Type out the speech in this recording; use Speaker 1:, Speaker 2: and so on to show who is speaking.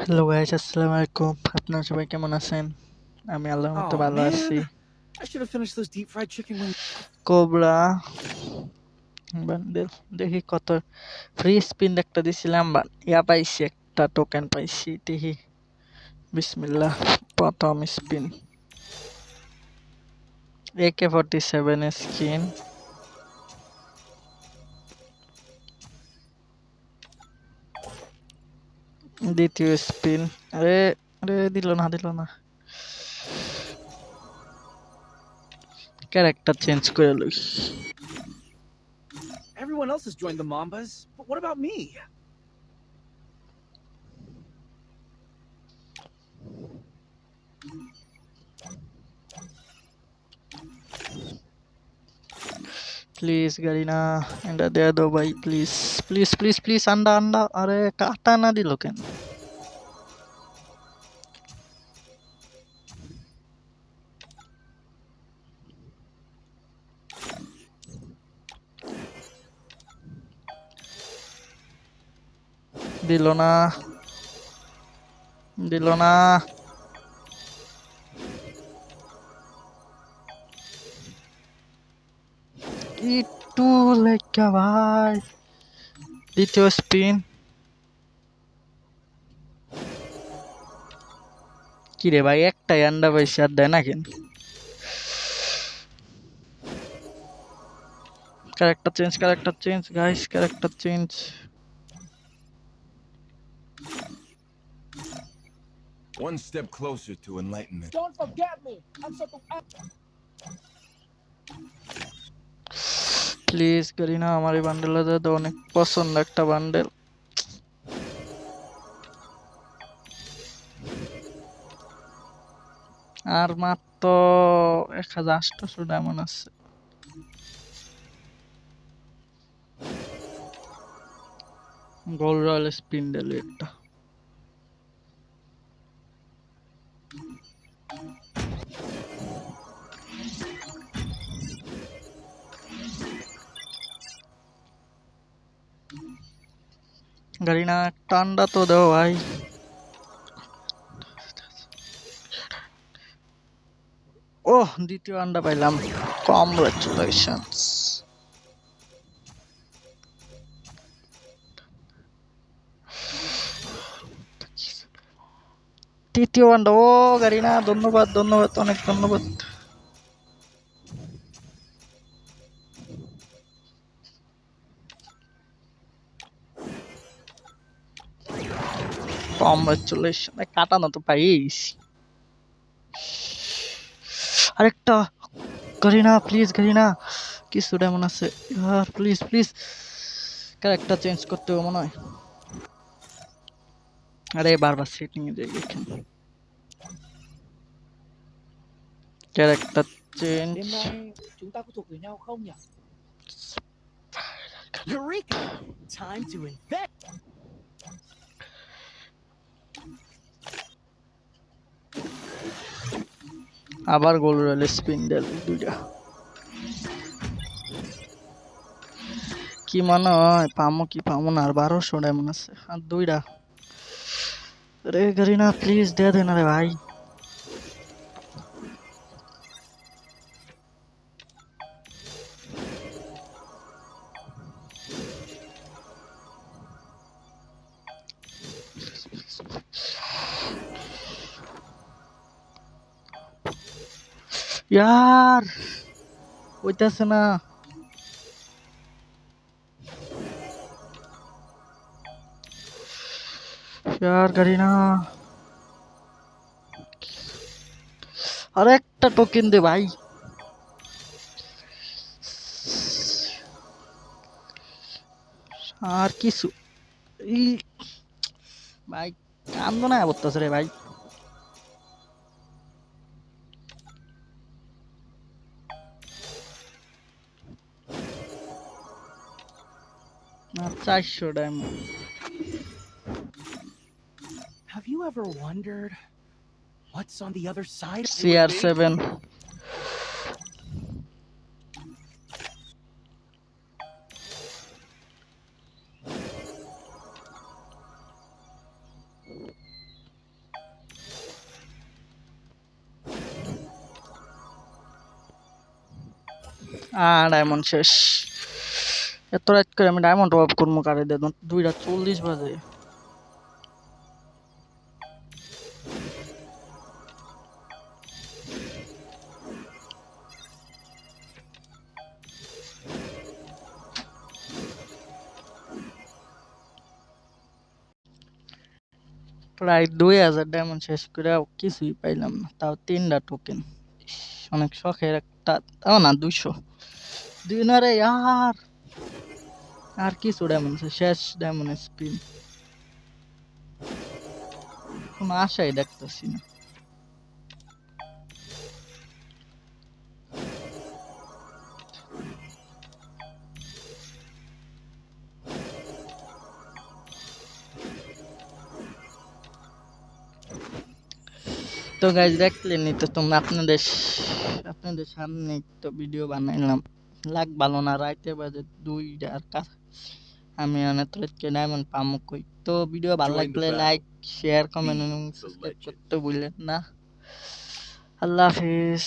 Speaker 1: Hello guys আসসালামু আলাইকুম আপনারা সবাই কেমন আছেন? আমি আল্লাহর মতো ভালো আছি. কোবরা। বান্ডেল দেখি কত ফ্রি স্পিন একটা দিছিলাম বা ইয়া পাইছি একটা টোকেন পাইছি দেখি। বিসমিল্লাহ প্রথম spin AK forty seven skin দ্বিতীয় স্পিন আরে আরে দিল না দিল না ক্যারেক্টার চেঞ্জ করে লই
Speaker 2: Everyone else has joined the Mambas, but what about me?
Speaker 1: Please Garena এটা দিয়ে দাও ভাই প্লিজ প্লিজ প্লিজ প্লিজ আন্ডা আন্ডা আরে কাটা না দিল কেন দিল না। দিল না। একটু লেখা ভাই। দ্বিতীয় স্পিন। কিরে ভাই, একটাই আন্ডা পাইছে, আর দেয় না কেন? Character change character change guys character change
Speaker 3: One step closer to enlightenment.
Speaker 4: Don't forget me. I'm such a
Speaker 1: please Garena আমার এই বান্ডেলটা দিয়ে দাও অনেক পছন্দ একটা বান্ডেল আর মাত্র এক হাজার আটশোশো ডায়মন্ড আছে গোল রয়্যাল স্পিন্ডেল একটা গাড়িনা ঠান্ডা তো দাও ভাই। ও দ্বিতীয় আন্ডা পাইলাম। কংগ্রাচুলেশনস তৃতীয় আন্ডা, ও গাড়িনা, ধন্যবাদ ধন্যবাদ, অনেক ধন্যবাদ। কংগ্রাচুলেশন কাটানো তো পাইস আরেকটা করিনা প্লিজ করিনা কিছু এমন আছে ইয়ার প্লিজ প্লিজ ক্যারেক্টার চেঞ্জ করতে হবে মনে হয় আরে বারবার সেটিং এ যাই এখানে character change
Speaker 4: chúng ta có thuộc về nhau không nhỉ?
Speaker 2: Eureka! Time to invest.
Speaker 1: আবার গোল রয়েল স্পিন্ডেল দুইটা। কি মনে হয়, পামো কি পামো না? আর বারোশো মনে আছে। আর দুইটা। রে না প্লিজ দে না রে ভাই। ইয়ার ওইটাছে না ইয়ার গাড়ি না আর একটা টোকেন দে ভাই আর কিছু ভাই কান্দ না বলতেছে রে ভাই চারশো diamond.
Speaker 2: Have you ever wondered what's on the other side?
Speaker 1: CR7 Ah, এমন এত রাত করে আমি ডায়মন্ড অফ করব কারে দেব দুইটা চল্লিশ বাজে। প্রায় দুই হাজার ডায়মন্ড শেষ করে কিছুই পাইলাম না। তাও তিনটা টোকেন অনেক শখের একটা। তাও না, দুইশো। দুই না রে আর আর কিছু ডায়মন্ড শেষ ডায়মন্ড স্পিন কোনো আশাই দেখতেছি না। তো গাইজ দেখলেনি তো তোমরা আপনাদের আপনাদের সামনে তো ভিডিও বানাইলাম। লাগ ভালো না রাইতে বাজে দুইটার কাছে আমি অনেক কে ডায়মন্ড পামো কই। তো ভিডিও ভালো লাগলে লাইক শেয়ার কমেন্ট এবং সাবস্ক্রাইব করতে ভুললেন না। আল্লাহ হাফিজ।